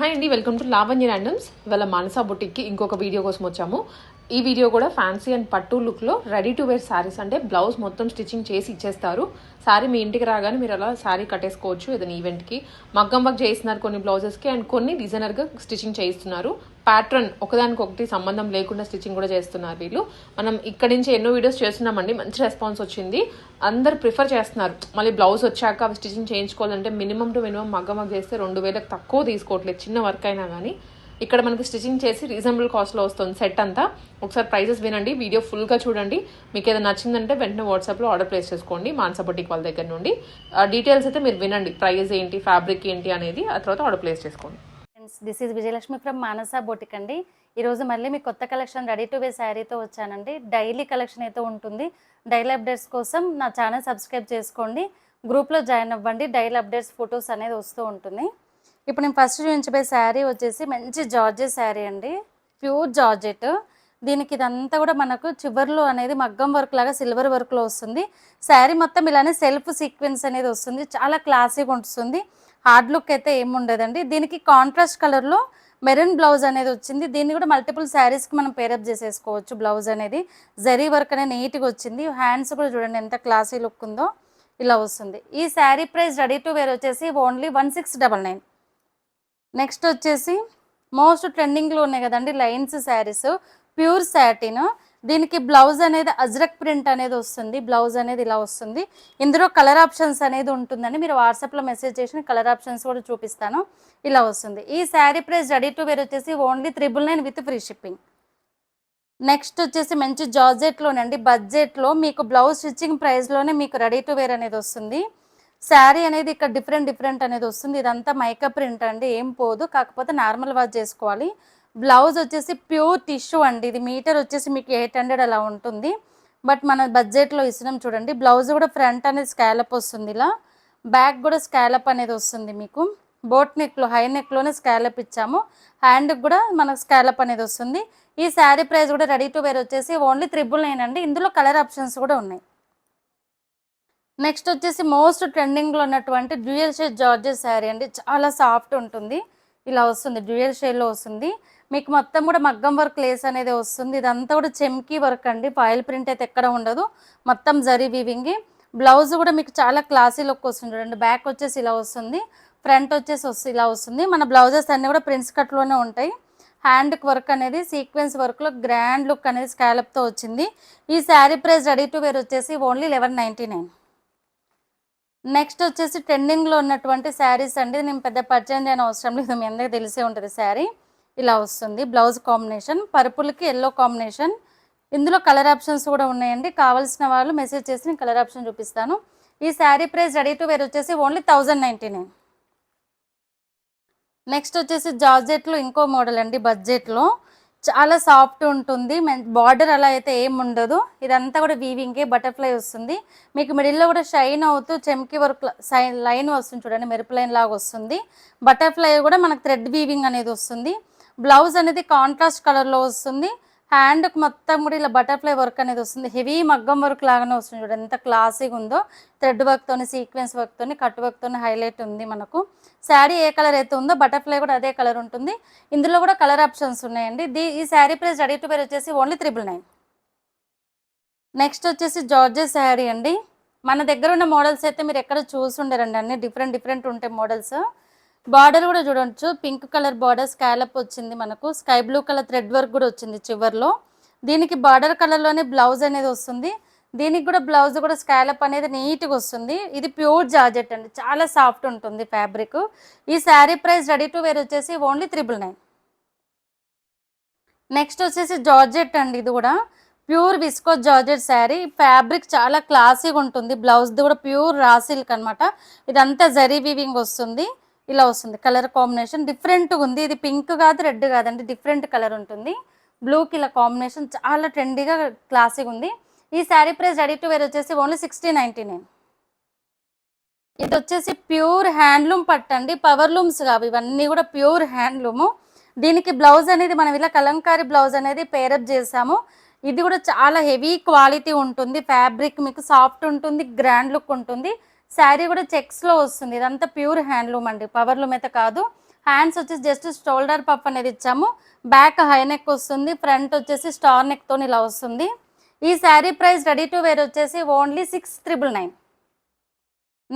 Hi అండి welcome to Lavanya randoms. వాళ్ళ మానసా బుటిక్కి ఇంకొక వీడియో కోసం వచ్చాము. ఈ వీడియో కూడా ఫ్యాన్సీ అండ్ పట్టు లుక్లో రెడీ టు వేర్ శారీస్ అంటే బ్లౌజ్ మొత్తం స్టిచ్చింగ్ చేసి ఇచ్చేస్తారు. శారీ మీ ఇంటికి రాగానే మీరు అలా శారీ కట్టేసుకోవచ్చు ఏదైనా ఈవెంట్కి మగ్గం వర్క్ చేస్తున్నారు కొన్ని బ్లౌజెస్కి అండ్ కొన్ని డిజైనర్గా స్టిచ్చింగ్ చేయిస్తున్నారు. ప్యాటర్న్ ఒకదానికొకటి సంబంధం లేకుండా స్టిచ్చింగ్ కూడా చేస్తున్నారు వీళ్ళు. మనం ఇక్కడి నుంచి ఎన్నో వీడియోస్ చేస్తున్నామండి. మంచి రెస్పాన్స్ వచ్చింది. అందరు ప్రిఫర్ చేస్తున్నారు. మళ్ళీ బ్లౌజ్ వచ్చాక అవి స్టిచ్చింగ్ చేయించుకోవాలంటే మినిమం టు మినిమం మగ్గం వర్క్ చేస్తే రెండు వేలకు తక్కువ తీసుకోవట్లేదు. చిన్న వర్క్ అయినా కానీ ఇక్కడ మనకి స్టిచ్చింగ్ చేసి రీజనబుల్ కాస్ట్లో వస్తుంది సెట్ అంతా. ఒకసారి ప్రైజెస్ వినండి వీడియో ఫుల్గా చూడండి. మీకు ఏదైనా నచ్చిందంటే వెంటనే వాట్సాప్లో ఆర్డర్ ప్లేస్ చేసుకోండి మాన్సా బొటిక్ వాళ్ళ దగ్గర నుండి. డీటెయిల్స్ అయితే మీరు వినండి ప్రైస్ ఏంటి ఫ్యాబ్రిక్ ఏంటి అనేది ఆ తర్వాత ఆర్డర్ ప్లేస్ చేసుకోండి. This is Vijayalakshmi from Manasa boutique అండి. ఈరోజు మళ్ళీ మీ కొత్త కలెక్షన్ రెడీ టు వే శారీతో వచ్చానండి. డైలీ కలెక్షన్ అయితే ఉంటుంది. డైలీ అప్డేట్స్ కోసం నా ఛానల్ సబ్స్క్రైబ్ చేసుకోండి. గ్రూప్లో జాయిన్ అవ్వండి. డైలీ అప్డేట్స్ ఫొటోస్ అనేది వస్తూ ఉంటుంది. ఇప్పుడు నేను ఫస్ట్ చూపించబోయే శారీ వచ్చేసి మంచి జార్జెట్ శారీ అండి. Pure georgette. దీనికి ఇదంతా కూడా మనకు చివర్లో అనేది మగ్గం వర్క్ లాగా సిల్వర్ వర్క్లో వస్తుంది. శారీ మొత్తం ఇలానే సెల్ఫ్ సీక్వెన్స్ అనేది వస్తుంది. చాలా క్లాసీగా ఉంటుంది. హార్డ్ లుక్ అయితే ఏముండదండి దీనికి కాంట్రాస్ట్ కలర్లో మెరూన్ బ్లౌజ్ అనేది వచ్చింది. దీన్ని కూడా మల్టిపుల్ శారీస్కి మనం పేరప్ చేసేసుకోవచ్చు బ్లౌజ్ అనేది. జరీ వర్క్ అనేది నీట్గా వచ్చింది. హ్యాండ్స్ కూడా చూడండి ఎంత క్లాసీ లుక్ ఉందో. ఇలా వస్తుంది. ఈ sari price ready to wear వచ్చేసి only one six double nine next వచ్చేసి మోస్ట్ ట్రెండింగ్లో ఉన్నాయి కదండి లైన్స్ శారీస్ ప్యూర్ శాటిన్ దీనికి బ్లౌజ్ అనేది అజ్రక్ ప్రింట్ అనేది వస్తుంది బ్లౌజ్ అనేది ఇలా వస్తుంది. ఇందులో కలర్ ఆప్షన్స్ అనేది ఉంటుందని మీరు వాట్సాప్లో మెసేజ్ చేసిన కలర్ ఆప్షన్స్ కూడా చూపిస్తాను. ఇలా వస్తుంది. ఈ sari price ready to wear వచ్చేసి only triple nine with free shipping. Next వచ్చేసి మంచి జార్జెట్లోనండి బడ్జెట్లో మీకు బ్లౌజ్ స్టిచ్చింగ్ ప్రైస్లోనే మీకు రెడీ టు వేర్ అనేది వస్తుంది. శారీ అనేది ఇక్కడ డిఫరెంట్ డిఫరెంట్ అనేది వస్తుంది. ఇదంతా మైకప్ ప్రింట్ అండి. ఏం పోదు. కాకపోతే నార్మల్ వాష్ చేసుకోవాలి. బ్లౌజ్ వచ్చేసి ప్యూర్ టిష్యూ అండి. ఇది మీటర్ వచ్చేసి మీకు ఎయిట్ హండ్రెడ్ అలా ఉంటుంది. బట్ మన బడ్జెట్లో ఇస్తున్నాం చూడండి. బ్లౌజ్ కూడా ఫ్రంట్ అనేది స్కాలప్ వస్తుంది ఇలా. బ్యాక్ కూడా స్కాలప్ అనేది వస్తుంది మీకు. బోట్ నెక్లో హై నెక్లోనే స్కాలప్ ఇచ్చాము. హ్యాండ్కి కూడా మనకు స్కాలప్ అనేది వస్తుంది. ఈ శారీ ప్రైస్ కూడా రెడీ టు వేర్ వచ్చేసి ఓన్లీ త్రిబుల్ నైన్ అండి. ఇందులో కలర్ ఆప్షన్స్ కూడా ఉన్నాయి. నెక్స్ట్ వచ్చేసి మోస్ట్ ట్రెండింగ్లో ఉన్నటువంటి డ్యూయల్ షేడ్ జార్జెస్ శారీ అండి. చాలా సాఫ్ట్ ఉంటుంది. ఇలా వస్తుంది డ్యూయల్ షేడ్లో వస్తుంది. మీకు మొత్తం కూడా మగ్గం వర్క్ లేస్ అనేది వస్తుంది. ఇదంతా కూడా చెమ్కీ వర్క్ అండి. ఫాయిల్ ప్రింట్ అయితే ఎక్కడ ఉండదు. మొత్తం జరీ వీవింగ్. బ్లౌజ్ కూడా మీకు చాలా క్లాసీ లుక్ వస్తుంది చూడండి. బ్యాక్ వచ్చేసి ఇలా వస్తుంది. ఫ్రంట్ వచ్చేసి వస్తుంది ఇలా వస్తుంది. మన బ్లౌజెస్ అన్నీ కూడా ప్రిన్స్ కట్లోనే ఉంటాయి. హ్యాండ్ వర్క్ అనేది సీక్వెన్స్ వర్క్లో గ్రాండ్ లుక్ అనేది స్కాలప్తో వచ్చింది. ఈ sari price ready to wear వచ్చేసి only eleven ninety nine. Next వచ్చేసి ట్రెండింగ్లో ఉన్నటువంటి శారీస్ అండి. నేను పెద్ద పర్చేజ్ చేయని అవసరం లేదు. మీ అందరికీ తెలిసే ఉంటుంది శారీ. ఇలా వస్తుంది. బ్లౌజ్ కాంబినేషన్ పర్పుల్కి ఎల్లో కాంబినేషన్. ఇందులో కలర్ ఆప్షన్స్ కూడా ఉన్నాయండి. కావాల్సిన వాళ్ళు మెసేజ్ చేసి నేను కలర్ ఆప్షన్ చూపిస్తాను. ఈ sari price ready to wear వచ్చేసి only thousand ninety nine next వచ్చేసి జార్జెట్లో ఇంకో మోడల్ అండి బడ్జెట్లో. చాలా సాఫ్ట్ ఉంటుంది. బార్డర్ అలా అయితే ఏం ఉండదు. ఇదంతా కూడా వీవింగే బటర్ఫ్లై వస్తుంది. మీకు మిడిల్లో కూడా షైన్ అవుతూ చెమ్కి వర్క్ లైన్ వస్తుంది చూడండి మెరుపు లైన్ లాగా వస్తుంది. బటర్ఫ్లై కూడా మనకు థ్రెడ్ వీవింగ్ అనేది వస్తుంది. బ్లౌజ్ అనేది కాంట్రాస్ట్ కలర్లో వస్తుంది. హ్యాండ్కి మొత్తం కూడా ఇలా బటర్ఫ్లై వర్క్ అనేది వస్తుంది. హెవీ మగ్గం వర్క్ లాగానే వస్తుంది చూడండి. ఎంత క్లాసీగా ఉందో. థ్రెడ్ వర్క్తోని సీక్వెన్స్ వర్క్తోని కట్ వర్క్తోని హైలైట్ ఉంది మనకు. శారీ ఏ కలర్ అయితే ఉందో బటర్ఫ్లై కూడా అదే కలర్ ఉంటుంది. ఇందులో కూడా కలర్ ఆప్షన్స్ ఉన్నాయండి. దీ ఈ sari price ready to wear వచ్చేసి ఓన్లీ త్రిబుల్ నైన్ నెక్స్ట్ వచ్చేసి జార్జెస్ శారీ అండి. మన దగ్గర ఉన్న మోడల్స్ అయితే మీరు ఎక్కడ చూసి ఉండరండి అన్ని డిఫరెంట్ డిఫరెంట్ ఉంటాయి మోడల్స్ బార్డర్ కూడా చూడొచ్చు పింక్ కలర్ బార్డర్ స్కాలప్ వచ్చింది మనకు. Sky blue colour thread work కూడా వచ్చింది చివర్లో. దీనికి బార్డర్ కలర్లోనే బ్లౌజ్ అనేది వస్తుంది. దీనికి కూడా బ్లౌజ్ కూడా స్కాలప్ అనేది నీట్గా వస్తుంది. ఇది ప్యూర్ జార్జెట్ అండి. చాలా సాఫ్ట్ ఉంటుంది ఫ్యాబ్రిక్. ఈ sari price ready to wear వచ్చేసి ఓన్లీ త్రిబుల్ నైన్. నెక్స్ట్ వచ్చేసి జార్జెట్ అండి ఇది కూడా. Pure viscose georgette sari. Fabric చాలా క్లాసీగా ఉంటుంది. బ్లౌజ్ది కూడా ప్యూర్ రా సిల్క్ అనమాట ఇదంతా జరీ వీవింగ్ వస్తుంది. ఇలా వస్తుంది. కలర్ కాంబినేషన్ డిఫరెంట్గా ఉంది. ఇది పింక్ కాదు రెడ్ కాదండి. డిఫరెంట్ కలర్ ఉంటుంది. బ్లూకి ఇలా కాంబినేషన్ చాలా ట్రెండీగా క్లాసీగా ఉంది. ఈ sari price ready to wear వచ్చేసి ఓన్లీ సిక్స్టీ నైంటీ నైన్ ఇది వచ్చేసి ప్యూర్ హ్యాండ్లూమ్ పట్టండి పవర్ లూమ్స్ కావు. ఇవన్నీ కూడా ప్యూర్ హ్యాండ్లూము దీనికి బ్లౌజ్ అనేది మనం ఇలా కలంకారీ బ్లౌజ్ అనేది పేరప్ చేసాము. ఇది కూడా చాలా హెవీ క్వాలిటీ ఉంటుంది. ఫ్యాబ్రిక్ మీకు సాఫ్ట్ ఉంటుంది గ్రాండ్ లుక్ ఉంటుంది. శారీ కూడా చెక్స్లో వస్తుంది. ఇదంతా ప్యూర్ హ్యాండ్లూమ్ అండి. పవర్లూమ్ అయితే కాదు. హ్యాండ్స్ వచ్చేసి జస్ట్ షోల్డర్ పఫ్ అనేది ఇచ్చాము. బ్యాక్ హై నెక్ వస్తుంది. ఫ్రంట్ వచ్చేసి స్టార్ నెక్తో ఇలా వస్తుంది. ఈ sari price ready to wear వచ్చేసి only six triple nine.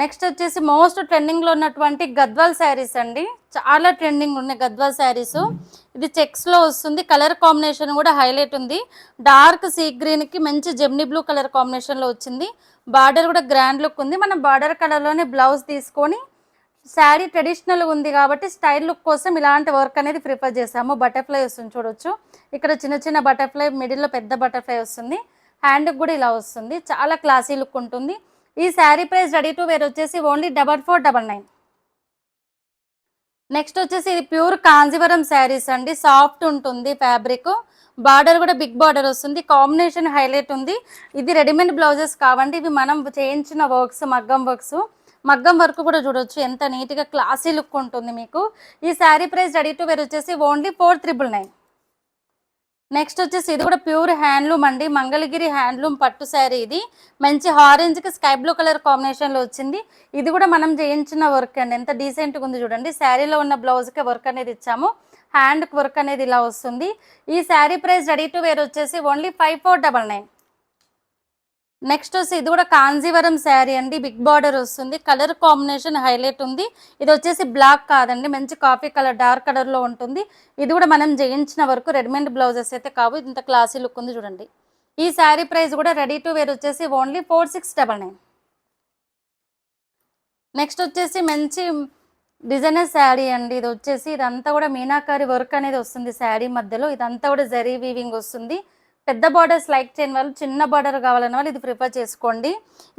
Next వచ్చేసి మోస్ట్ ట్రెండింగ్లో ఉన్నటువంటి గద్వాల్ శారీస్ అండి. చాలా ట్రెండింగ్ ఉన్నాయి గద్వాల్ శారీస్. ఇది చెక్స్లో వస్తుంది. కలర్ కాంబినేషన్ కూడా హైలైట్ ఉంది. డార్క్ సీ గ్రీన్కి మంచి జెమ్నీ బ్లూ కలర్ కాంబినేషన్లో వచ్చింది. బార్డర్ కూడా గ్రాండ్ లుక్ ఉంది. మనం బార్డర్ కలర్లోనే బ్లౌజ్ తీసుకొని శారీ ట్రెడిషనల్ ఉంది కాబట్టి స్టైల్ లుక్ కోసం ఇలాంటి వర్క్ అనేది ప్రిఫర్ చేసాము బటర్ఫ్లై వస్తుంది చూడొచ్చు. ఇక్కడ చిన్న చిన్న బటర్ఫ్లై మిడిల్లో పెద్ద బటర్ఫ్లై వస్తుంది. హ్యాండ్కి కూడా ఇలా వస్తుంది. చాలా క్లాసీ లుక్ ఉంటుంది. ఈ sari price ready to wear వచ్చేసి only double four double nine. Next వచ్చేసి ఇది ప్యూర్ కాంజీవరం శారీస్ అండి. సాఫ్ట్ ఉంటుంది ఫ్యాబ్రిక్. బార్డర్ కూడా బిగ్ బార్డర్ వస్తుంది. కాంబినేషన్ హైలైట్ ఉంది. ఇది రెడీమేడ్ బ్లౌజెస్ కావండి. ఇవి మనం చేయించిన వర్క్స్ మగ్గం వర్క్స్. మగ్గం వర్క్ కూడా చూడొచ్చు. ఎంత నీట్గా క్లాసీ లుక్ ఉంటుంది మీకు. ఈ sari price ready to wear వచ్చేసి only four triple nine. Next వచ్చేసి ఇది కూడా ప్యూర్ హ్యాండ్లూమ్ అండి. మంగళగిరి హ్యాండ్లూమ్ పట్టు శారీ ఇది. మంచి ఆరెంజ్కి స్కై బ్లూ కలర్ కాంబినేషన్లో వచ్చింది. ఇది కూడా మనం చేయించిన వర్క్ అండి. ఎంత డీసెంట్గా ఉంది చూడండి. శారీలో ఉన్న బ్లౌజ్కి వర్క్ అనేది ఇచ్చాము. హ్యాండ్కి వర్క్ అనేది ఇలా వస్తుంది. ఈ sari price ready to wear వచ్చేసి only five four double nine. Next వచ్చి ఇది కూడా కాంజీవరం శారీ అండి. బిగ్ బార్డర్ వస్తుంది. కలర్ కాంబినేషన్ హైలైట్ ఉంది. ఇది వచ్చేసి బ్లాక్ కాదండి. మంచి కాఫీ కలర్ డార్క్ కలర్లో ఉంటుంది. ఇది కూడా మనం చేయించిన వరకు రెడీమేడ్ బ్లౌజెస్ అయితే కావు. ఇంత క్లాసీ లుక్ ఉంది చూడండి. ఈ శారీ ప్రైస్ కూడా రెడీ టు వేర్ వచ్చేసి only four six double nine next వచ్చేసి మంచి డిజైనర్ శారీ అండి. ఇది వచ్చేసి ఇదంతా కూడా మీనాకారి వర్క్ అనేది వస్తుంది శారీ మధ్యలో. ఇదంతా కూడా జరీ వీవింగ్ వస్తుంది. పెద్ద బార్డర్స్ లైక్ చేయని వాళ్ళు చిన్న బార్డర్ కావాలన్న వాళ్ళు ఇది ప్రిఫర్ చేసుకోండి.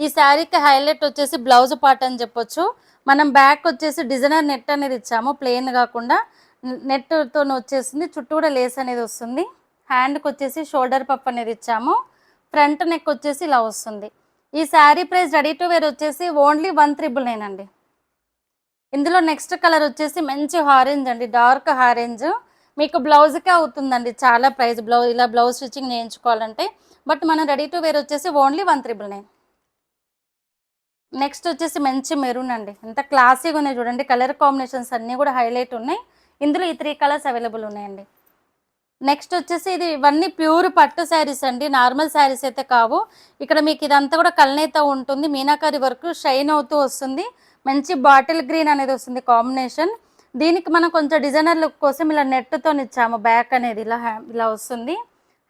ఈ శారీకి హైలైట్ వచ్చేసి బ్లౌజ్ పార్ట్ అని చెప్పొచ్చు. మనం బ్యాక్ వచ్చేసి డిజైనర్ నెట్ అనేది ఇచ్చాము ప్లెయిన్ కాకుండా. నెట్తో వచ్చేసింది చుట్టూ కూడా లేస్ అనేది వస్తుంది. హ్యాండ్కి వచ్చేసి షోల్డర్ పప్ అనేది ఇచ్చాము. ఫ్రంట్ నెక్ వచ్చేసి ఇలా వస్తుంది. ఈ sari price ready to wear వచ్చేసి ఓన్లీ వన్ త్రిబుల్ నైన్ అండి. ఇందులో నెక్స్ట్ కలర్ వచ్చేసి మంచి ఆరెంజ్ అండి డార్క్ ఆరెంజ్ మీకు బ్లౌజ్కే అవుతుందండి చాలా ప్రైస్. బ్లౌజ్ ఇలా బ్లౌజ్ స్టిచ్చింగ్ చేయించుకోవాలంటే బట్ మనం రెడీ టు వేర్ వచ్చేసి only one triple nine. Next వచ్చేసి మంచి మెరూన్ అండి. ఎంత క్లాసీగా ఉన్నాయి చూడండి. కలర్ కాంబినేషన్స్ అన్నీ కూడా హైలైట్ ఉన్నాయి. ఇందులో ఈ త్రీ కలర్స్ అవైలబుల్ ఉన్నాయండి. నెక్స్ట్ వచ్చేసి ఇది ఇవన్నీ ప్యూర్ పట్టు శారీస్ అండి. నార్మల్ శారీస్ అయితే కావు. ఇక్కడ మీకు ఇదంతా కూడా కల్నేత ఉంటుంది. మీనాకారి వర్క్ షైన్ అవుతూ వస్తుంది. మంచి బాటిల్ గ్రీన్ అనేది వస్తుంది కాంబినేషన్. దీనికి మనం కొంచెం డిజైనర్ లుక్ కోసం ఇలా నెట్తో ఇచ్చాము. బ్యాక్ అనేది ఇలా ఇలా వస్తుంది.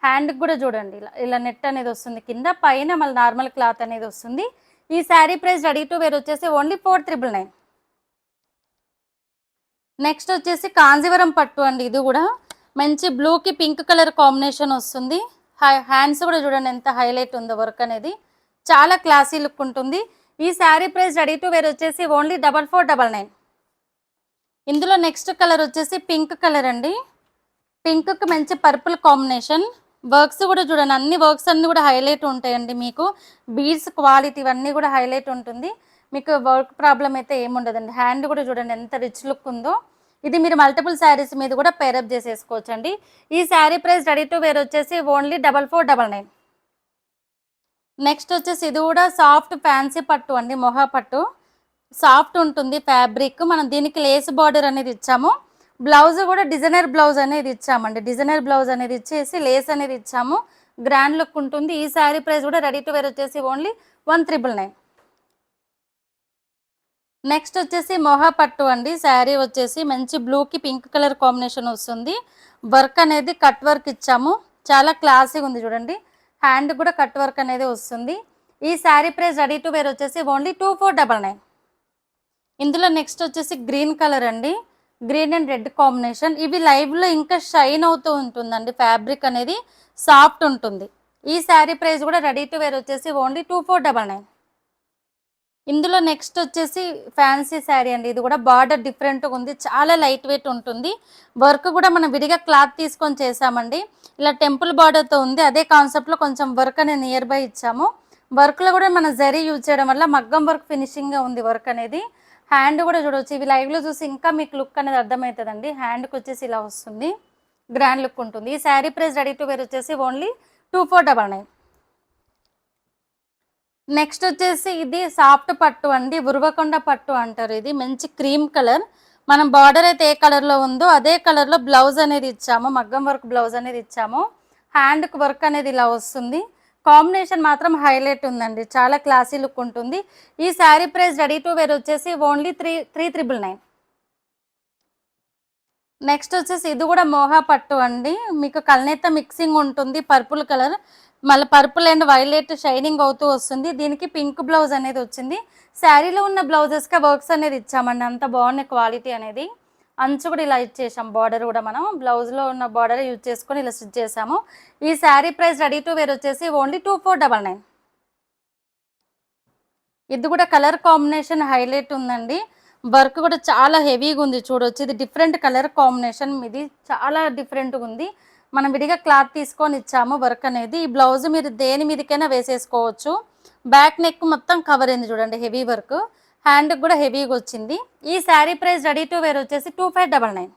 హ్యాండ్కి కూడా చూడండి ఇలా ఇలా నెట్ అనేది వస్తుంది. కింద పైన మళ్ళీ నార్మల్ క్లాత్ అనేది వస్తుంది. ఈ sari price ready to wear వచ్చేసి only four triple nine next వచ్చేసి కాంజీవరం పట్టు అండి ఇది కూడా. మంచి బ్లూకి పింక్ కలర్ కాంబినేషన్ వస్తుంది. హ్యాండ్స్ కూడా చూడండి ఎంత హైలైట్ ఉందో వర్క్ అనేది. చాలా క్లాసీ లుక్ ఉంటుంది. ఈ sari price ready to wear వచ్చేసి only double four double nine ఇందులో నెక్స్ట్ కలర్ వచ్చేసి పింక్ కలర్ అండి. పింక్కి మంచి పర్పుల్ కాంబినేషన్ వర్క్స్ కూడా చూడండి అన్ని వర్క్స్ అన్నీ కూడా హైలైట్ ఉంటాయండి మీకు. బీడ్స్ క్వాలిటీ ఇవన్నీ కూడా హైలైట్ ఉంటుంది. మీకు వర్క్ ప్రాబ్లం అయితే ఏముండదండి హ్యాండ్ కూడా చూడండి ఎంత రిచ్ లుక్ ఉందో. ఇది మీరు మల్టిపుల్ శారీస్ మీద కూడా పేరప్ చేసేసుకోవచ్చు అండి ఈ sari price ready to wear వచ్చేసి only double four double nine next వచ్చేసి ఇది కూడా సాఫ్ట్ ఫ్యాన్సీ పట్టు అండి మొహా పట్టు. సాఫ్ట్ ఉంటుంది ఫ్యాబ్రిక్. మనం దీనికి లేస్ బార్డర్ అనేది ఇచ్చాము. బ్లౌజ్ కూడా డిజైనర్ బ్లౌజ్ అనేది ఇచ్చామండి. డిజైనర్ బ్లౌజ్ అనేది ఇచ్చేసి లేస్ అనేది ఇచ్చాము. గ్రాండ్ లుక్ ఉంటుంది. ఈ శారీ ప్రైస్ కూడా రెడీ టు వేర్ వచ్చేసి only one triple nine. Next వచ్చేసి మొహా పట్టు అండి. శారీ వచ్చేసి మంచి బ్లూకి పింక్ కలర్ కాంబినేషన్ వస్తుంది. వర్క్ అనేది కట్ వర్క్ ఇచ్చాము. చాలా క్లాసీగా ఉంది చూడండి. హ్యాండ్ కూడా కట్ వర్క్ అనేది వస్తుంది. ఈ sari price ready to wear వచ్చేసి only two four double nine. ఇందులో నెక్స్ట్ వచ్చేసి గ్రీన్ కలర్ అండి. గ్రీన్ అండ్ రెడ్ కాంబినేషన్ ఇవి లైవ్లో ఇంకా షైన్ అవుతూ ఉంటుందండి. ఫ్యాబ్రిక్ అనేది సాఫ్ట్ ఉంటుంది. ఈ శారీ ప్రైస్ కూడా రెడీ టు వేర్ వచ్చేసి only two four double nine ఇందులో నెక్స్ట్ వచ్చేసి ఫ్యాన్సీ శారీ అండి. ఇది కూడా బార్డర్ డిఫరెంట్గా ఉంది. చాలా లైట్ వెయిట్ ఉంటుంది. వర్క్ కూడా మనం విడిగా క్లాత్ తీసుకొని చేసామండి ఇలా టెంపుల్ బార్డర్తో ఉంది. అదే కాన్సెప్ట్లో కొంచెం వర్క్ అనేది నియర్ బై ఇచ్చాము వర్క్లో కూడా మన జరీ యూజ్ చేయడం వల్ల మగ్గం వర్క్ ఫినిషింగ్గా ఉంది వర్క్ అనేది. హ్యాండ్ కూడా చూడవచ్చు ఇవి లైవ్లో చూసి ఇంకా మీకు లుక్ అనేది అర్థమవుతుందండి. హ్యాండ్కి వచ్చేసి ఇలా వస్తుంది. గ్రాండ్ లుక్ ఉంటుంది. ఈ sari price ready to wear వచ్చేసి only two four double nine next వచ్చేసి ఇది సాఫ్ట్ పట్టు అండి. ఉరువకొండ పట్టు అంటారు ఇది. మంచి క్రీమ్ కలర్ మనం బార్డర్ అయితే ఏ కలర్లో ఉందో అదే కలర్లో బ్లౌజ్ అనేది ఇచ్చాము. మగ్గం వర్క్ బ్లౌజ్ అనేది ఇచ్చాము. హ్యాండ్కి వర్క్ అనేది ఇలా వస్తుంది. కాంబినేషన్ మాత్రం హైలైట్ ఉందండి. చాలా క్లాసీ లుక్ ఉంటుంది. ఈ sari price ready to wear వచ్చేసి only three three triple nine. Next వచ్చేసి ఇది కూడా మోహా పట్టు అండి. మీకు కల్నేత మిక్సింగ్ ఉంటుంది పర్పుల్ కలర్. మళ్ళీ పర్పుల్ అండ్ వైలెట్ షైనింగ్ అవుతూ వస్తుంది. దీనికి పింక్ బ్లౌజ్ అనేది వచ్చింది. శారీలో ఉన్న బ్లౌజెస్కి వర్క్స్ అనేది ఇచ్చామండి. అంత బాగున్నాయి క్వాలిటీ అనేది. అంచు కూడా ఇలా ఇచ్చేసాం బార్డర్ కూడా మనం బ్లౌజ్లో ఉన్న బార్డర్ యూజ్ చేసుకొని ఇలా స్టిచ్ చేసాము ఈ sari price ready to wear వచ్చేసి only two four double nine. ఇది కూడా కలర్ కాంబినేషన్ హైలైట్ ఉందండి. వర్క్ కూడా చాలా హెవీగా ఉంది చూడొచ్చు. ఇది డిఫరెంట్ కలర్ కాంబినేషన్. ఇది చాలా డిఫరెంట్గా ఉంది. మనం విడిగా క్లాత్ తీసుకొని ఇచ్చాము వర్క్ అనేది. ఈ బ్లౌజ్ మీరు దేని మీదకైనా వేసేసుకోవచ్చు. బ్యాక్ నెక్ మొత్తం కవర్ అయింది చూడండి హెవీ వర్క్. హ్యాండ్కి కూడా హెవీగా వచ్చింది. ఈ sari price ready to wear వచ్చేసి two five double nine.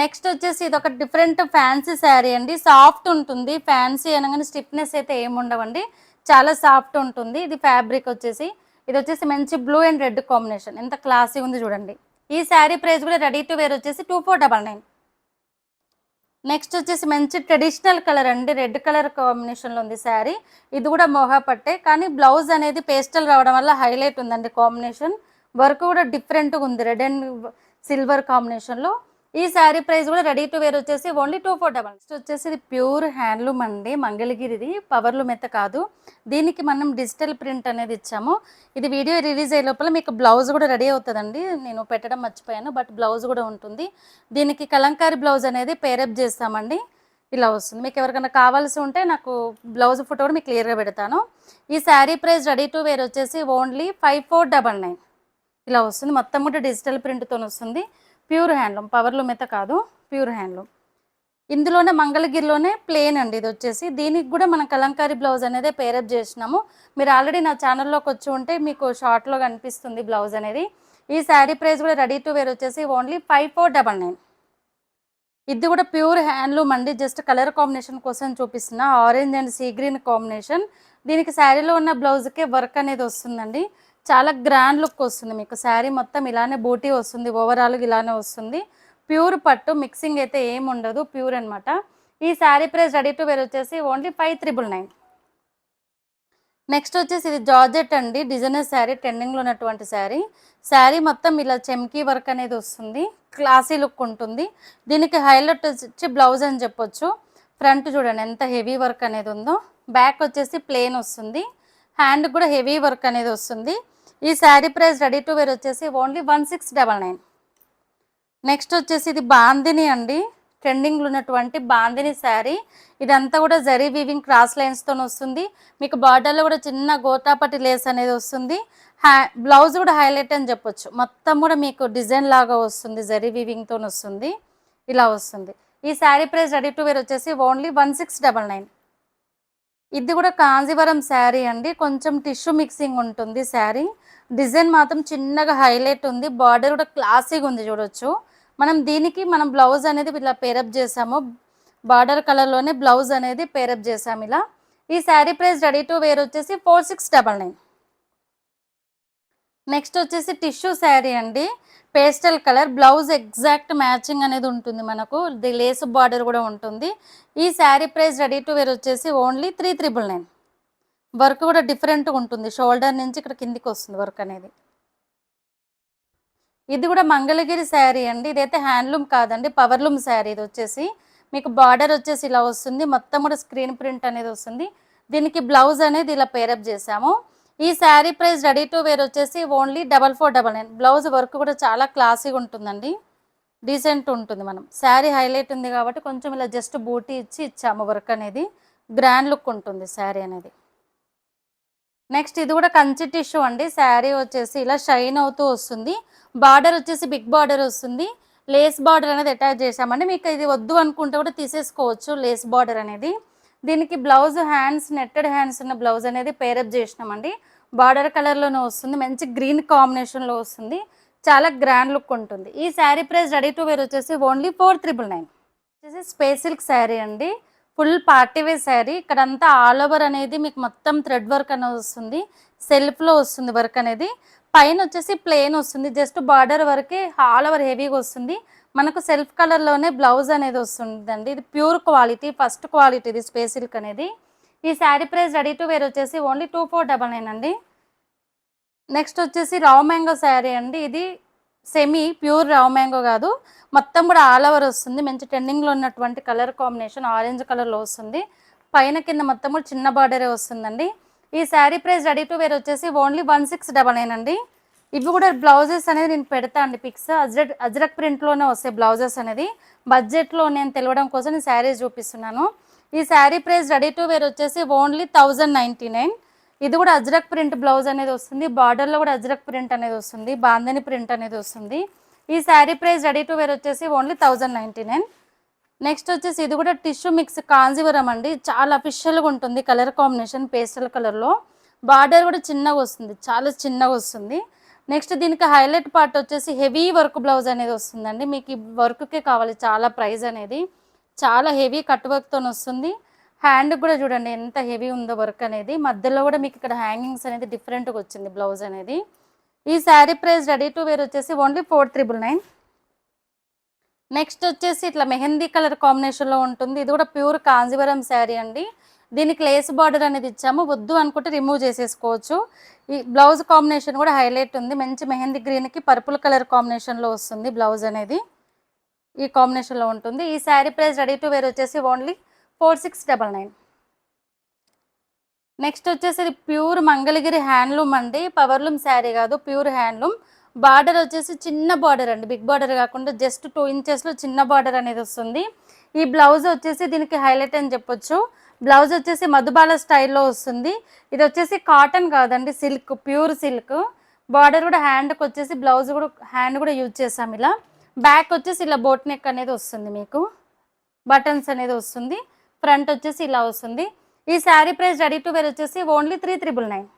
Next వచ్చేసి ఇది ఒక డిఫరెంట్ ఫ్యాన్సీ శారీ అండి. సాఫ్ట్ ఉంటుంది. ఫ్యాన్సీ అనగానే స్టిఫ్నెస్ అయితే ఏముండవండి చాలా సాఫ్ట్ ఉంటుంది. ఇది ఫ్యాబ్రిక్ వచ్చేసి. ఇది వచ్చేసి మంచి బ్లూ అండ్ రెడ్ కాంబినేషన్. ఎంత క్లాసీ ఉంది చూడండి. ఈ శారీ ప్రైస్ కూడా రెడీ టు వేర్ వచ్చేసి two four double nine. Next వచ్చేసి మంచి ట్రెడిషనల్ కలర్ అండి. రెడ్ కలర్ కాంబినేషన్లో ఉంది శారీ. ఇది కూడా మోహా పట్టే. కానీ బ్లౌజ్ అనేది పేస్టల్ రావడం వల్ల హైలైట్ ఉందండి కాంబినేషన్. వర్క్ కూడా డిఫరెంట్గా ఉంది. రెడ్ అండ్ సిల్వర్ కాంబినేషన్లో. ఈ శారీ ప్రైస్ కూడా రెడీ టు వేర్ వచ్చేసి only two four double next వచ్చేసి ఇది ప్యూర్ హ్యాండ్లూమ్ అండి మంగళగిరిది పవర్లూమ్ మెత్త కాదు. దీనికి మనం డిజిటల్ ప్రింట్ అనేది ఇచ్చాము. ఇది వీడియో రిలీజ్ అయ్యే లోపల మీకు బ్లౌజ్ కూడా రెడీ అవుతుందండి. నేను పెట్టడం మర్చిపోయాను బట్ బ్లౌజ్ కూడా ఉంటుంది. దీనికి కలంకారీ బ్లౌజ్ అనేది పేరప్ చేస్తామండి. ఇలా వస్తుంది. మీకు ఎవరికైనా కావాల్సి ఉంటే నాకు బ్లౌజ్ ఫోటో కూడా మీకు క్లియర్గా పెడతాను. ఈ sari price ready to wear వచ్చేసి only five four double nine. ఇలా వస్తుంది. మొత్తం కూడా డిజిటల్ ప్రింట్తో వస్తుంది. ప్యూర్ హ్యాండ్లూమ్ పవర్లూమ్ అయితే కాదు ప్యూర్ హ్యాండ్లూమ్. ఇందులోనే మంగళగిరిలోనే ప్లేన్ అండి ఇది వచ్చేసి. దీనికి కూడా మనం కలంకారీ బ్లౌజ్ అనేది పేరప్ చేసినాము. మీరు ఆల్రెడీ నా ఛానల్లోకి వచ్చి ఉంటే మీకు షార్ట్లో కనిపిస్తుంది బ్లౌజ్ అనేది. ఈ శారీ ప్రైస్ కూడా రెడీ టు వేర్ వచ్చేసి only five four double nine ఇది కూడా ప్యూర్ హ్యాండ్లూమ్ అండి. జస్ట్ కలర్ కాంబినేషన్ కోసం చూపిస్తున్న. Orange and sea green combination. దీనికి శారీలో ఉన్న బ్లౌజ్కే వర్క్ అనేది వస్తుందండి. చాలా గ్రాండ్ లుక్ వస్తుంది మీకు. శారీ మొత్తం ఇలానే బూటీ వస్తుంది ఓవరాల్ ఇలానే వస్తుంది. ప్యూర్ పట్టు మిక్సింగ్ అయితే ఏం ఉండదు ప్యూర్ అనమాట ఈ sari price ready to wear వచ్చేసి only five triple nine. Next వచ్చేసి ఇది జార్జెట్ అండి డిజైనర్ శారీ ట్రెండింగ్లో ఉన్నటువంటి శారీ. శారీ మొత్తం ఇలా చెమ్కీ వర్క్ అనేది వస్తుంది క్లాసీ లుక్ ఉంటుంది. దీనికి హైలైట్ వచ్చి బ్లౌజ్ అని చెప్పొచ్చు. ఫ్రంట్ చూడండి ఎంత హెవీ వర్క్ అనేది ఉందో. బ్యాక్ వచ్చేసి ప్లేన్ వస్తుంది. హ్యాండ్ కూడా హెవీ వర్క్ అనేది వస్తుంది. ఈ sari price ready to wear వచ్చేసి only one six double nine. Next వచ్చేసి ఇది బాందిని అండి. ట్రెండింగ్లో ఉన్నటువంటి బాందిని శారీ. ఇదంతా కూడా జరీ వీవింగ్ క్రాస్ లైన్స్తో వస్తుంది. మీకు బార్డర్లో కూడా చిన్న గోతాపట్టి లేస్ అనేది వస్తుంది. హ్యా బ్లౌజ్ కూడా హైలైట్ అని చెప్పొచ్చు. మొత్తం కూడా మీకు డిజైన్ లాగా వస్తుంది. జరీ వీవింగ్తో వస్తుంది. ఇలా వస్తుంది. ఈ sari price ready to wear వచ్చేసి only one six double nine. ఇది కూడా కాంజీవరం శారీ అండి. కొంచెం టిష్యూ మిక్సింగ్ ఉంటుంది శారీ. డిజైన్ మాత్రం చిన్నగా హైలైట్ ఉంది. బార్డర్ కూడా క్లాసీగా ఉంది చూడొచ్చు. మనం దీనికి మనం బ్లౌజ్ అనేది ఇలా పేరప్ చేసాము. బార్డర్ కలర్లోనే బ్లౌజ్ అనేది పేరప్ చేసాము ఇలా. ఈ sari price ready to wear వచ్చేసి four six double nine. Next వచ్చేసి టిష్యూ శారీ అండి. Pastel colour. Blouse exact matching అనేది ఉంటుంది మనకు. ది లేస్ బార్డర్ కూడా ఉంటుంది. ఈ sari price ready to wear వచ్చేసి only three triple nine. Work కూడా డిఫరెంట్గా ఉంటుంది. షోల్డర్ నుంచి ఇక్కడ కిందికి వస్తుంది వర్క్ అనేది. ఇది కూడా మంగళగిరి శారీ అండి. ఇదైతే హ్యాండ్లూమ్ కాదండి పవర్లూమ్ శారీ ఇది వచ్చేసి. మీకు బార్డర్ వచ్చేసి ఇలా వస్తుంది. మొత్తం కూడా స్క్రీన్ ప్రింట్ అనేది వస్తుంది. దీనికి బ్లౌజ్ అనేది ఇలా పేరప్ చేసాము ఈ sari price ready to wear వచ్చేసి only double four double nine. Blouse work కూడా చాలా క్లాసీగా ఉంటుందండి. డీసెంట్ ఉంటుంది మనం. శారీ హైలైట్ ఉంది కాబట్టి కొంచెం ఇలా జస్ట్ బూటీ ఇచ్చి ఇచ్చాము వర్క్ అనేది. గ్రాండ్ లుక్ ఉంటుంది శారీ అనేది. నెక్స్ట్ ఇది కూడా కంచి టిష్యూ అండి. శారీ వచ్చేసి ఇలా షైన్ అవుతూ వస్తుంది. బార్డర్ వచ్చేసి బిగ్ బార్డర్ వస్తుంది. లేస్ బార్డర్ అనేది అటాచ్ చేసామండి మీకు ఇది వద్దు అనుకుంటే కూడా తీసేసుకోవచ్చు లేస్ బార్డర్ అనేది. దీనికి బ్లౌజ్ హ్యాండ్స్ నెట్టెడ్ హ్యాండ్స్ ఉన్న బ్లౌజ్ అనేది పేరప్ చేసినామండి. బార్డర్ కలర్లోనే వస్తుంది. మంచి గ్రీన్ కాంబినేషన్లో వస్తుంది. చాలా గ్రాండ్ లుక్ ఉంటుంది. ఈ sari price ready to wear వచ్చేసి ఓన్లీ ఫోర్ త్రిబుల్ నైన్ వచ్చేసి స్పేస్ సిల్క్ శారీ అండి. Full party wear sari. ఇక్కడంతా ఆల్ ఓవర్ అనేది మీకు మొత్తం థ్రెడ్ వర్క్ అనేది వస్తుంది. సెల్ఫ్లో వస్తుంది వర్క్ అనేది. పైన వచ్చేసి ప్లేన్ వస్తుంది. జస్ట్ బార్డర్ వరకే ఆల్ ఓవర్ హెవీగా వస్తుంది. మనకు సెల్ఫ్ కలర్లోనే బ్లౌజ్ అనేది వస్తుందండి. ఇది ప్యూర్ క్వాలిటీ ఫస్ట్ క్వాలిటీ ఇది స్పేస్ సిల్క్ అనేది. ఈ sari price ready to wear వచ్చేసి only two four double nine అండి. నెక్స్ట్ వచ్చేసి రావ్ మ్యాంగో శారీ అండి. ఇది సెమీ ప్యూర్ రవ మ్యాంగో కాదు. మొత్తం కూడా ఆల్ ఓవర్ వస్తుంది. మంచి ట్రెండింగ్లో ఉన్నటువంటి కలర్ కాంబినేషన్ ఆరెంజ్ కలర్లో వస్తుంది. పైన కింద మొత్తం కూడా చిన్న బార్డరే వస్తుందండి. ఈ sari price ready to wear వచ్చేసి only one six double nine అండి. ఇవి కూడా బ్లౌజెస్ అనేది నేను పెడతా అండి పిక్స్ అజ్రక్ అజ్రక్ ప్రింట్లోనే వస్తాయి బ్లౌజెస్ అనేది. బడ్జెట్లో నేను తెలవడం కోసం నేను శారీస్ చూపిస్తున్నాను. ఈ sari price ready to wear వచ్చేసి ఓన్లీ థౌజండ్ నైంటీ నైన్ ఇది కూడా అజ్రక్ ప్రింట్ బ్లౌజ్ అనేది వస్తుంది. బార్డర్లో కూడా అజ్రక్ ప్రింట్ అనేది వస్తుంది. బాందని ప్రింట్ అనేది వస్తుంది. ఈ sari price ready to wear వచ్చేసి only thousand ninety nine. Next వచ్చేసి ఇది కూడా టిష్యూ మిక్స్ కాంజీవరం అండి. చాలా అఫిషియల్గా ఉంటుంది కలర్ కాంబినేషన్ పేస్టల్ కలర్లో. బార్డర్ కూడా చిన్నగా వస్తుంది. చాలా చిన్నగా వస్తుంది. నెక్స్ట్ దీనికి హైలైట్ పార్ట్ వచ్చేసి హెవీ వర్క్ బ్లౌజ్ అనేది వస్తుందండి. మీకు ఈ వర్క్కే కావాలి. చాలా ప్రైస్ అనేది. చాలా హెవీ కట్ వర్క్తో వస్తుంది. హ్యాండ్ కూడా చూడండి ఎంత హెవీ ఉందో వర్క్ అనేది. మధ్యలో కూడా మీకు ఇక్కడ హ్యాంగింగ్స్ అనేది డిఫరెంట్గా వచ్చింది బ్లౌజ్ అనేది. ఈ sari price ready to wear వచ్చేసి only four triple nine. Next వచ్చేసి ఇట్లా మెహందీ కలర్ కాంబినేషన్లో ఉంటుంది. ఇది కూడా ప్యూర్ కాంజీవరం శారీ అండి. దీనికి లేస్ బార్డర్ అనేది ఇచ్చాము. వద్దు అనుకుంటే రిమూవ్ చేసేసుకోవచ్చు. ఈ బ్లౌజ్ కాంబినేషన్ కూడా హైలైట్ ఉంది. మంచి మెహందీ గ్రీన్కి పర్పుల్ కలర్ కాంబినేషన్లో వస్తుంది బ్లౌజ్ అనేది. ఈ కాంబినేషన్లో ఉంటుంది. ఈ sari price ready to wear వచ్చేసి only four six double nine. Next వచ్చేసి ఇది ప్యూర్ మంగళగిరి హ్యాండ్లూమ్ అండి. పవర్లూమ్ శారీ కాదు ప్యూర్ హ్యాండ్లూమ్. బార్డర్ వచ్చేసి చిన్న బార్డర్ అండి. బిగ్ బార్డర్ కాకుండా జస్ట్ టూ ఇంచెస్లో చిన్న బార్డర్ అనేది వస్తుంది. ఈ బ్లౌజ్ వచ్చేసి దీనికి హైలైట్ అని చెప్పొచ్చు. బ్లౌజ్ వచ్చేసి మధుబాల స్టైల్లో వస్తుంది. ఇది వచ్చేసి కాటన్ కాదండి సిల్క్ ప్యూర్ సిల్క్. బార్డర్ కూడా హ్యాండ్కి వచ్చేసి బ్లౌజ్ కూడా హ్యాండ్ కూడా యూజ్ చేసాం ఇలా. బ్యాక్ వచ్చేసి ఇలా బోట్ నెక్ అనేది వస్తుంది మీకు. బటన్స్ అనేది వస్తుంది. ఫ్రంట్ వచ్చేసి ఇలా వస్తుంది. ఈ sari price ready to wear వచ్చేసి only three triple nine.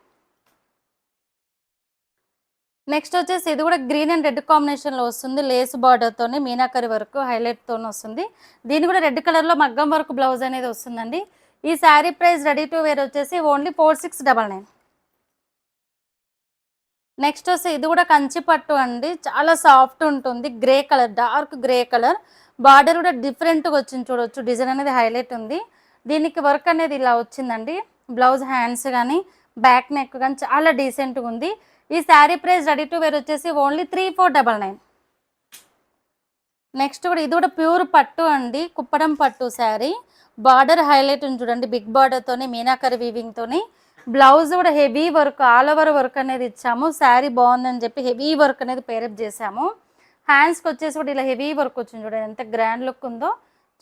Next వచ్చేసి ఇది కూడా గ్రీన్ అండ్ రెడ్ కాంబినేషన్లో వస్తుంది. లేస్ బార్డర్తోని మీనాకరి వరకు హైలైట్తో వస్తుంది. దీని కూడా రెడ్ కలర్లో మగ్గం వరకు బ్లౌజ్ అనేది వస్తుందండి. ఈ sari price ready to wear వచ్చేసి only four six double nine. Next వచ్చి ఇది కూడా కంచి పట్టు అండి. చాలా సాఫ్ట్ ఉంటుంది. Grey colour dark grey colour. Border కూడా డిఫరెంట్గా వచ్చింది చూడొచ్చు. డిజైన్ అనేది హైలైట్ ఉంది. దీనికి వర్క్ అనేది ఇలా వచ్చిందండి. బ్లౌజ్ హ్యాండ్స్ కానీ బ్యాక్ నెక్ కానీ చాలా డీసెంట్గా ఉంది. ఈ sari price ready to wear వచ్చేసి only three four double nine. Next కూడా ఇది కూడా ప్యూర్ పట్టు అండి. కుప్పడం పట్టు శారీ. బార్డర్ హైలైట్ ఉంది చూడండి. బిగ్ బార్డర్తోని మీనాకర్ వీవింగ్తోని బ్లౌజ్ కూడా heavy work all over work అనేది ఇచ్చాము. శారీ బాగుందని చెప్పి హెవీ వర్క్ అనేది పేరప్ చేసాము హ్యాండ్స్కి వచ్చేసి కూడా ఇలా హెవీ వర్క్ వచ్చింది చూడండి ఎంత గ్రాండ్ లుక్ ఉందో.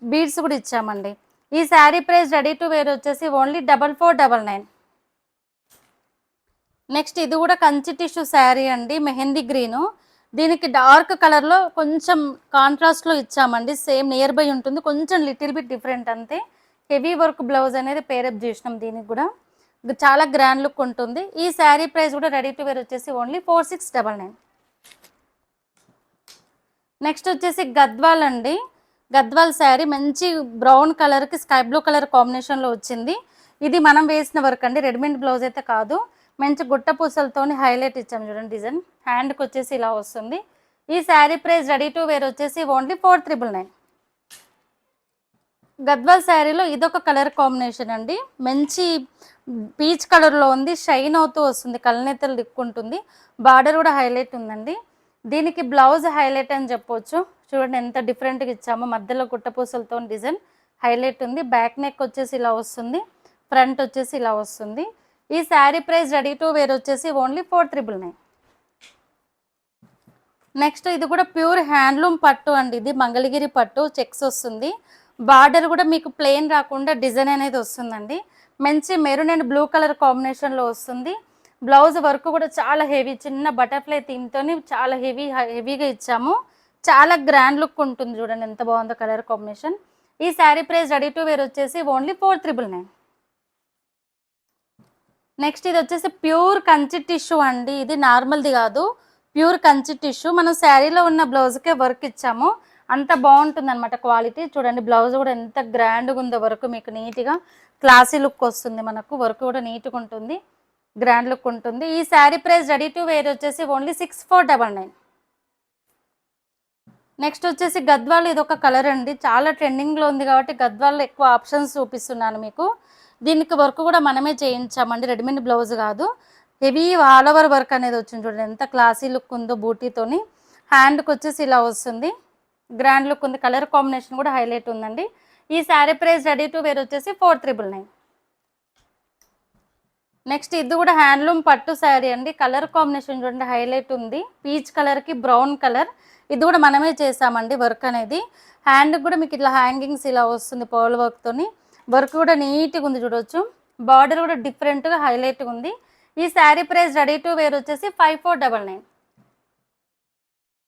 బీడ్స్ కూడా ఇచ్చామండి. ఈ sari price ready to wear వచ్చేసి only double four double nine next ఇది కూడా కంచి టిష్యూ శారీ అండి మెహందీ గ్రీను దీనికి డార్క్ కలర్లో కొంచెం కాంట్రాస్ట్లో ఇచ్చామండి. సేమ్ నియర్ బై ఉంటుంది కొంచెం లిటిల్ బిట్ డిఫరెంట్ అంతే. హెవీ వర్క్ బ్లౌజ్ అనేది పేరప్ చేసినాం దీనికి కూడా. చాలా గ్రాండ్ లుక్ ఉంటుంది. ఈ శారీ ప్రైస్ కూడా రెడీ టు వేర్ వచ్చేసి only four six double nine next వచ్చేసి గద్వాల్ అండి. గద్వాల్ శారీ మంచి బ్రౌన్ కలర్కి స్కై బ్లూ కలర్ కాంబినేషన్లో వచ్చింది. ఇది మనం వేసిన వర్క్ అండి. రెడీమేడ్ బ్లౌజ్ అయితే కాదు. మంచి గుట్ట పూసలతోని హైలైట్ ఇచ్చాము చూడండి డిజైన్. హ్యాండ్కి వచ్చేసి ఇలా వస్తుంది. ఈ sari price ready to wear వచ్చేసి only four triple nine Gadwal శారీలో ఇదొక కలర్ కాంబినేషన్ అండి. మంచి పీచ్ కలర్లో ఉంది షైన్ అవుతూ వస్తుంది కళ్ళనెత్తలు దిక్కుంటుంది. బార్డర్ కూడా హైలైట్ ఉందండి. దీనికి బ్లౌజ్ హైలైట్ అని చెప్పొచ్చు. చూడండి ఎంత డిఫరెంట్గా ఇచ్చామో మధ్యలో గుట్టపూసలతో డిజైన్ హైలైట్ ఉంది. బ్యాక్ నెక్ వచ్చేసి ఇలా వస్తుంది ఫ్రంట్ వచ్చేసి ఇలా వస్తుంది. ఈ sari price ready to wear వచ్చేసి only four triple nine. Next ఇది కూడా ప్యూర్ హ్యాండ్లూమ్ పట్టు అండి. ఇది మంగళగిరి పట్టు చెక్స్ వస్తుంది. బార్డర్ కూడా మీకు ప్లెయిన్ రాకుండా డిజైన్ అనేది వస్తుందండి. మంచి మెరూన్ అండ్ బ్లూ కలర్ కాంబినేషన్లో వస్తుంది. బ్లౌజ్ వర్క్ కూడా చాలా హెవీ చిన్న బటర్ఫ్లై థీమ్తో చాలా హెవీ హెవీగా ఇచ్చాము. చాలా గ్రాండ్ లుక్ ఉంటుంది చూడండి ఎంత బాగుందో కలర్ కాంబినేషన్. ఈ sari price ready to wear వచ్చేసి only four triple nine. Next ఇది వచ్చేసి ప్యూర్ కంచి టిష్యూ అండి. ఇది నార్మల్ది కాదు. Pure Kanchi tissue. మనం శారీలో ఉన్న బ్లౌజ్కే వర్క్ ఇచ్చాము. అంత బాగుంటుంది అనమాట క్వాలిటీ. చూడండి బ్లౌజ్ కూడా ఎంత గ్రాండ్గా ఉందో వర్క్ మీకు నీట్గా క్లాసీ లుక్ వస్తుంది మనకు. వర్క్ కూడా నీట్గా ఉంటుంది గ్రాండ్ లుక్ ఉంటుంది. ఈ sari price ready to wear వచ్చేసి only six four double nine. Next వచ్చేసి గద్వాల్ ఇది ఒక కలర్ అండి. చాలా ట్రెండింగ్లో ఉంది కాబట్టి గద్వాల్లో ఎక్కువ ఆప్షన్స్ చూపిస్తున్నాను మీకు. దీనికి వర్క్ కూడా మనమే చేయించామండి. రెడీమేడ్ బ్లౌజ్ కాదు. హెవీ ఆల్ ఓవర్ వర్క్ అనేది వచ్చింది చూడండి. ఎంత క్లాసీ లుక్ ఉందో బూటీతోని. హ్యాండ్కి వచ్చేసి ఇలా వస్తుంది. గ్రాండ్ లుక్ ఉంది. కలర్ కాంబినేషన్ కూడా హైలైట్ ఉందండి. ఈ sari price ready to wear వచ్చేసి ఫోర్ త్రిబుల్ నైన్. నెక్స్ట్ ఇది కూడా హ్యాండ్లూమ్ పట్టు శారీ అండి. కలర్ కాంబినేషన్ చూడండి హైలైట్ ఉంది. పీచ్ కలర్కి బ్రౌన్ కలర్. ఇది కూడా మనమే చేసామండి వర్క్ అనేది. హ్యాండ్ కూడా మీకు ఇట్లా హ్యాంగింగ్స్ ఇలా వస్తుంది పర్ల్ వర్క్తోని వర్క్ కూడా నీట్గా ఉంది చూడొచ్చు. బార్డర్ కూడా డిఫరెంట్గా హైలైట్గా ఉంది. ఈ sari price ready to wear వచ్చేసి ఫైవ్ ఫోర్ డబల్ నైన్.